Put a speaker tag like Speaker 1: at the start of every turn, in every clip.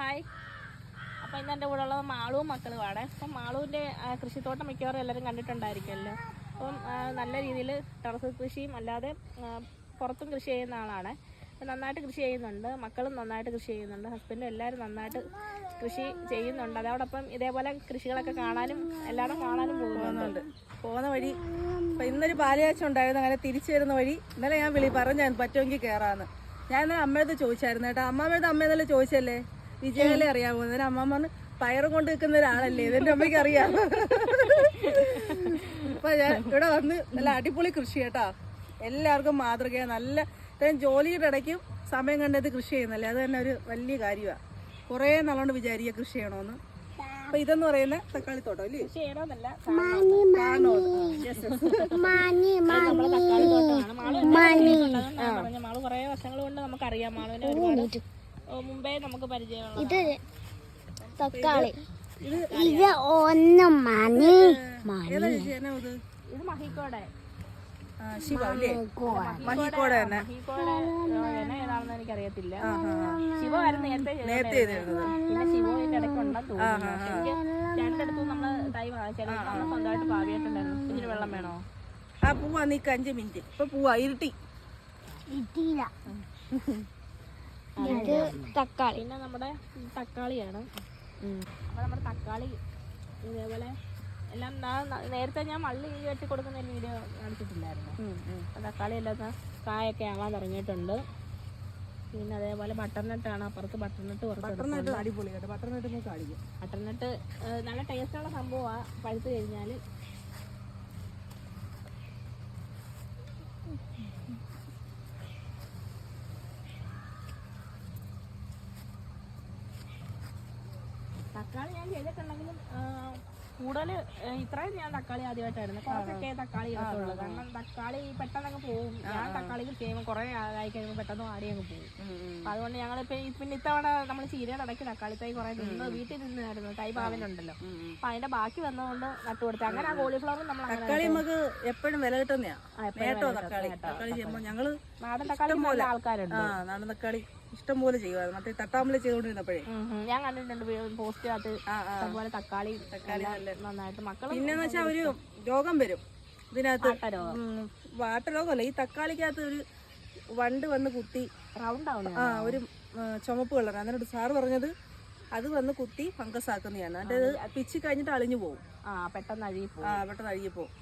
Speaker 1: Hi അപ്പോൾ ഇന്ന് എന്റെ കൂടെ ഉള്ളത് മാളുവും മക്കളുമാണ് അപ്പം മാളുവിന്റെ കൃഷിത്തോട്ടം മിക്കവാറും എല്ലാവരും കണ്ടിട്ടുണ്ടായിരിക്കുമല്ലോ. അപ്പം നല്ല രീതിയിൽ ടെറസ് കൃഷിയും അല്ലാതെ പുറത്തും കൃഷി ചെയ്യുന്ന ആളാണ്. അപ്പം നന്നായിട്ട് കൃഷി ചെയ്യുന്നുണ്ട്. മക്കളും നന്നായിട്ട് കൃഷി ചെയ്യുന്നുണ്ട്. ഹസ്ബൻഡും എല്ലാവരും നന്നായിട്ട് കൃഷി ചെയ്യുന്നുണ്ട്. അതോടൊപ്പം ഇതേപോലെ കൃഷികളൊക്കെ കാണാനും എല്ലാവരും കാണാനും പോകുന്നുണ്ട്.
Speaker 2: പോകുന്ന വഴി ഇപ്പൊ ഇന്നൊരു പാലയാഴ്ച ഉണ്ടായിരുന്നു. അങ്ങനെ തിരിച്ചു വരുന്ന വഴി ഇന്നലെ ഞാൻ വിളി പറഞ്ഞായിരുന്നു പറ്റുമെങ്കിൽ കയറാന്ന് ഞാൻ ഇന്നലെ അമ്മയടുത്ത് ചോദിച്ചായിരുന്നു കേട്ടോ അമ്മാമ്മയുടെ അമ്മ ഇന്നലെ ചോദിച്ചല്ലേ വിജയകലെ അറിയാമോ? എന്നാലും അമ്മ പറഞ്ഞു പയറ് കൊണ്ട് നിൽക്കുന്ന ഒരാളല്ലേ? ഇതെന്റെ അമ്മയ്ക്ക് അറിയാം. അപ്പൊ ഞാൻ ഇവിടെ വന്ന് നല്ല അടിപൊളി കൃഷി കേട്ടാ. എല്ലാവർക്കും മാതൃകയാ. നല്ല ഇത്രയും ജോലിയുടെ ഇടയ്ക്കും സമയം കണ്ടെത്തി കൃഷി ചെയ്യുന്നല്ലേ? അത് തന്നെ ഒരു വലിയ കാര്യമാണ് കുറേ നല്ലോണ്ട് വിചാരിക്കുക കൃഷി ചെയ്യണമെന്ന് അപ്പൊ ഇതെന്ന് പറയുന്ന തക്കാളി തോട്ടം അല്ലേ?
Speaker 1: കൃഷി ചെയ്യണമെന്നല്ല
Speaker 2: കാണോ
Speaker 1: നമ്മളെ തക്കാളി തോട്ടമാണ്. മാളു എന്നെ ചെയ്യുന്നുണ്ട്. അതുകൊണ്ടാ ഞാൻ പറഞ്ഞത്. മാളു കുറേ വർഷങ്ങൾ കൊണ്ട് നമുക്കറിയാം. മാളുവിനെ ഒരുപാട് മുമ്പേ നമുക്ക് പരിചയമുള്ള
Speaker 3: ഇത് തക്കാളി. ഇത് ഒന്ന് മണി
Speaker 2: മണി ഇത്?
Speaker 1: മഹിക്കോടെ.
Speaker 2: ശിവ അല്ലേ? മഹിക്കോടെ.
Speaker 1: ഏതാണെന്ന് എനിക്കറിയത്തില്ല. ശിവ ആയിരുന്നു നേരത്തെ
Speaker 2: നേരത്തെ
Speaker 1: പിന്നെ ശിവന്റെ ഇടയ്ക്ക് ഉണ്ടെന്ന് തോന്നുന്നു. രണ്ടിടത്തും നമ്മൾ തൈ വാങ്ങിച്ചാലും നമ്മൾ സ്വന്തമായിട്ട് പാവിയിട്ടുണ്ടായിരുന്നു ഇതിന് വെള്ളം വേണോ?
Speaker 2: ആ പൂവാ നീക്ക് അഞ്ച് മിനിറ്റ്. ഇപ്പൊ പൂവാ ഇരുട്ടി.
Speaker 3: ഇട്ടില്ല ഇത് തക്കാളി.
Speaker 1: പിന്നെ നമ്മുടെ തക്കാളിയാണ്. അപ്പൊ നമ്മുടെ തക്കാളി ഇതേപോലെ എല്ലാം നേരത്തെ ഞാൻ മള്ളി വെട്ടി കൊടുക്കുന്ന ഒരു വീഡിയോ കാണിച്ചിട്ടില്ലായിരുന്നു. അപ്പൊ തക്കാളി എല്ലാം കായൊക്കെ ആവാൻ തുടങ്ങിയിട്ടുണ്ട് പിന്നെ അതേപോലെ ബട്ടർനട്ടാണ് അപ്പുറത്ത് ബട്ടർനട്ട് കുറച്ച്
Speaker 2: ബട്ടർനട്ട് അടിപൊളി കേട്ടോ. ബട്ടർനട്ട്
Speaker 1: ബട്ടർനട്ട് നല്ല ടേസ്റ്റുള്ള സംഭവമാണ് പഴുത്ത് കഴിഞ്ഞാൽ തക്കാളി ഞാൻ ചെയ്തിട്ടുണ്ടെങ്കിലും കൂടുതൽ ഇത്രയും ഞാൻ തക്കാളി ആദ്യമായിട്ടായിരുന്നു. കുറച്ചൊക്കെ തക്കാളി ഇടത്തുള്ളൂ. കാരണം തക്കാളി പെട്ടെന്നങ്ങ് പോകും ഞാൻ തക്കാളി ചെയ്യുമ്പോൾ കുറേ ആയി കഴിയുമ്പോൾ പെട്ടെന്ന് വാടി അങ്ങ് പോകും അപ്പൊ അതുകൊണ്ട് ഞങ്ങളിപ്പോ പിന്നെ ഇത്തവണ നമ്മൾ ചീരയുടെ ഇടയ്ക്ക് തക്കാളി തൈ കുറെ നിന്ന് വീട്ടിൽ നിന്നായിരുന്നു. തൈ പാവലുണ്ടല്ലോ അപ്പൊ അതിന്റെ ബാക്കി വന്നതുകൊണ്ട് നട്ടു കൊടുത്തു. അങ്ങനെ ആ കോളിഫ്ലവറും നമ്മൾ
Speaker 2: തക്കാളി നമുക്ക് എപ്പോഴും വില കിട്ടുന്നയാ.
Speaker 1: ആ, എപ്പോഴും
Speaker 2: നേട്ടോ
Speaker 1: വില
Speaker 2: തക്കാളി?
Speaker 1: കിട്ടും,
Speaker 2: തക്കാളി ചെയ്യുമ്പോ ഞങ്ങൾ
Speaker 1: നാടൻ തക്കാളി നല്ല ആൾക്കാരുണ്ട്.
Speaker 2: നാടൻ തക്കാളി. ഇഷ്ടം പോലെ ചെയ്യുമായിരുന്നു. മറ്റേ തട്ടാമ്പൽ ചെയ്തോണ്ടിരുന്നപ്പോഴേ.
Speaker 1: ഞാൻ കണ്ടിട്ടുണ്ട് പോസ്റ്റിനകത്ത് അതുപോലെ തക്കാളി തക്കാളി നന്നായിട്ട് മക്കൾ
Speaker 2: പിന്നെന്ന് വെച്ചാൽ ഒരു രോഗം വരും. ഇതിനകത്ത്
Speaker 1: വാട്ട
Speaker 2: രോഗമല്ല വാട്ടരോഗമല്ല. ഈ തക്കാളിക്കകത്ത് ഒരു വണ്ട് വന്ന് കുത്തി
Speaker 1: റൗണ്ട്
Speaker 2: ആ ഒരു ചുമപ്പ് കളർ എന്നിട്ട് സാറ് പറഞ്ഞത് അത് വന്ന് കുത്തി ഫംഗസ് ആക്കുന്നതാണ്. അതായത് പിച്ച് കഴിഞ്ഞിട്ട് അളിഞ്ഞു പോകും
Speaker 1: ആ പെട്ടെന്ന് അഴുകി പോകും
Speaker 2: ആ പെട്ടെന്ന് അഴുകി പോകും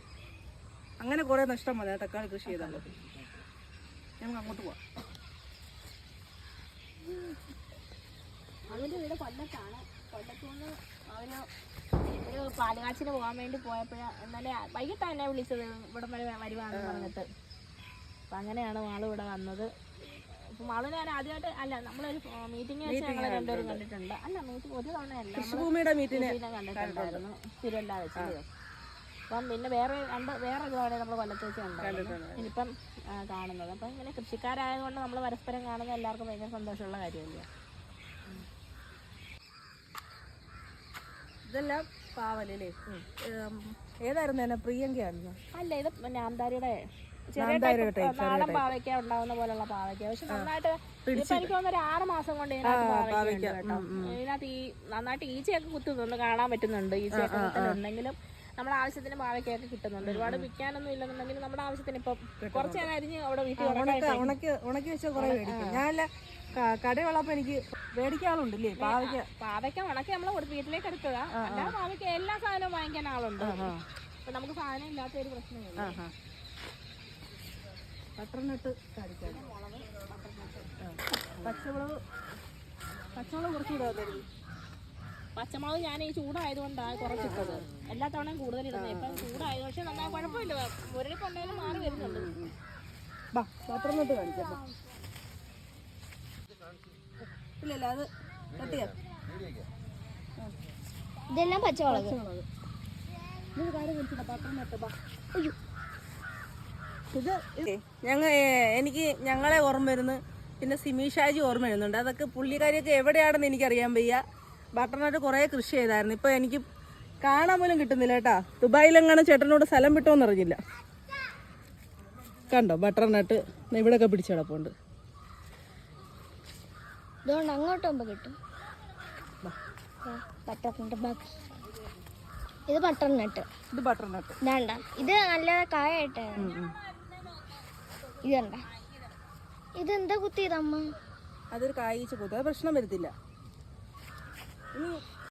Speaker 2: അങ്ങനെ കുറെ നഷ്ടം വന്നു. തക്കാളി കൃഷി ചെയ്താൽ. നമുക്ക് അങ്ങോട്ട് പോവാം
Speaker 1: അതിന്റെ വീട് കൊല്ലത്താണ്. കൊല്ലത്തുനിന്ന് അവർ ഒരു പാലുകാച്ചിന് പോകാൻ വേണ്ടി പോയപ്പോഴാ എന്നാലേ വൈകിട്ടാണ് എന്നെ വിളിച്ചത് ഇവിടെ വരെ വരുവാന്ന് പറഞ്ഞിട്ട്. അപ്പൊ അങ്ങനെയാണ് മാൾ ഇവിടെ വന്നത്. അപ്പം മാളിനെ ഞാൻ ആദ്യമായിട്ട് അല്ല നമ്മളൊരു മീറ്റിംഗ് വെച്ച് ഞങ്ങൾ രണ്ടുപേരും കണ്ടിട്ടുണ്ട്. അല്ല മീറ്റിംഗ് ഒരു തവണയല്ല
Speaker 2: കൃഷിഭൂമിയുടെ
Speaker 1: മീറ്റിംഗ് കണ്ടിട്ടുണ്ടായിരുന്നു. തിരുവല്ല വെച്ച്. അപ്പം പിന്നെ വേറെ രണ്ട് വേറെ ഒരു തവണ നമ്മൾ കൊല്ലത്ത് വെച്ച് കണ്ടായിരുന്നു ഇനിയിപ്പം കാണുന്നത്. അപ്പം ഇങ്ങനെ കൃഷിക്കാരായതുകൊണ്ട് നമ്മൾ പരസ്പരം കാണുന്ന എല്ലാവർക്കും ഭയങ്കര സന്തോഷമുള്ള കാര്യമല്ലേ?
Speaker 2: ഇതെല്ലാം പാവലല്ലേ? ഏതായിരുന്നു എന്നെ? പ്രിയങ്കയായിരുന്നു?
Speaker 1: അല്ല ഇത് നാന്താരിയുടെ നാടൻ പാവയ്ക്ക ഉണ്ടാവുന്ന പോലുള്ള പാവയ്ക്ക. പക്ഷെ നന്നായിട്ട് ഇപ്പൊ എനിക്ക് തോന്നുന്നു ആറ് മാസം കൊണ്ട് ഇതിനകത്ത് ഇതിനകത്ത് ഈ നന്നായിട്ട് ഈച്ചയൊക്കെ കുത്തുന്നുണ്ട് കാണാൻ പറ്റുന്നുണ്ട് ഈച്ചയൊക്കെ കുത്തലുണ്ടെങ്കിലും നമ്മുടെ ആവശ്യത്തിന് പാവയ്ക്കൊക്കെ കിട്ടുന്നുണ്ട്. ഒരുപാട് വിൽക്കാനൊന്നും ഇല്ലെന്നുണ്ടെങ്കിലും നമ്മുടെ ആവശ്യത്തിന് ഇപ്പം കുറച്ച് അരിഞ്ഞ് അവിടെ വീട്ടിൽ
Speaker 2: ഉണക്ക വെച്ചാൽ കുറെ മേടിക്കും. ഞാനല്ല കടയുള്ളപ്പോ എനിക്ക് മേടിക്കാളുണ്ടല്ലേ പാവയ്ക്ക.
Speaker 1: പാവയ്ക്ക ഉണക്കി നമ്മൾ വീട്ടിലേക്ക് എടുത്തതാ. അല്ലാതെ പാവയ്ക്ക എല്ലാ സാധനവും വാങ്ങിക്കാൻ ആളുണ്ട്. അപ്പൊ നമുക്ക് സാധനം ഇല്ലാത്ത ഒരു പ്രശ്നമില്ല
Speaker 2: ബട്ടർനട്ട് പച്ചമുളക് പച്ചമുളക് കുറച്ചുകൂടെ തരുന്നു
Speaker 1: പച്ചമുളക് ഞാൻ ഈ ചൂടായതുകൊണ്ടാണ് കുറച്ചിട്ടത്. എല്ലാ തവണയും കൂടുതൽ ഇടുന്നത് ഇപ്പം ചൂടായത് പക്ഷെ നന്നായി കുഴപ്പമില്ല. മുരളിപ്പുണ്ടെങ്കിലും മാറി വരുന്നുണ്ട്.
Speaker 2: ബട്ടർനട്ട് കാണിക്കാം. ഇല്ലല്ല അത് കട്ടിയാ.
Speaker 3: ഇതെല്ലാം പച്ചമുളക്.
Speaker 2: ഇത് ഞങ്ങ എനിക്ക് ഞങ്ങളെ ഓർമ്മ വരുന്നു. പിന്നെ സിമീഷാജി ഓർമ്മ വരുന്നുണ്ട്. അതൊക്കെ പുള്ളിക്കാരിയൊക്കെ എവിടെയാണെന്ന് എനിക്കറിയാൻ വയ്യ. ബട്ടർനട്ട് കുറേ കൃഷി ചെയ്തായിരുന്നു. ഇപ്പൊ എനിക്ക് കാണാൻ പോലും കിട്ടുന്നില്ല കേട്ടാ. ദുബായിലെങ്ങാനും ചേട്ടനോട് സ്ഥലം വിട്ടോന്ന് അറിഞ്ഞില്ല കണ്ടോ? ബട്ടർനട്ട് ഇവിടെയൊക്കെ പിടിച്ചു കിടപ്പുണ്ട്.
Speaker 3: ഇതുകൊണ്ട് അങ്ങോട്ട് പോകുമ്പോ കിട്ടും. ബട്ടർ ബാക്കി ഇത് ബട്ടർ നട്ട്
Speaker 2: ഇത് ബട്ടർ നട്ട്
Speaker 3: ഇതാണ്ട. ഇത് നല്ല കായായിട്ട്. ഇത് കണ്ട ഇതെന്താ കുത്തിയതമ്മ?
Speaker 2: അതൊരു കായ കൂത്ത്. അത് പ്രശ്നം വരുത്തില്ല.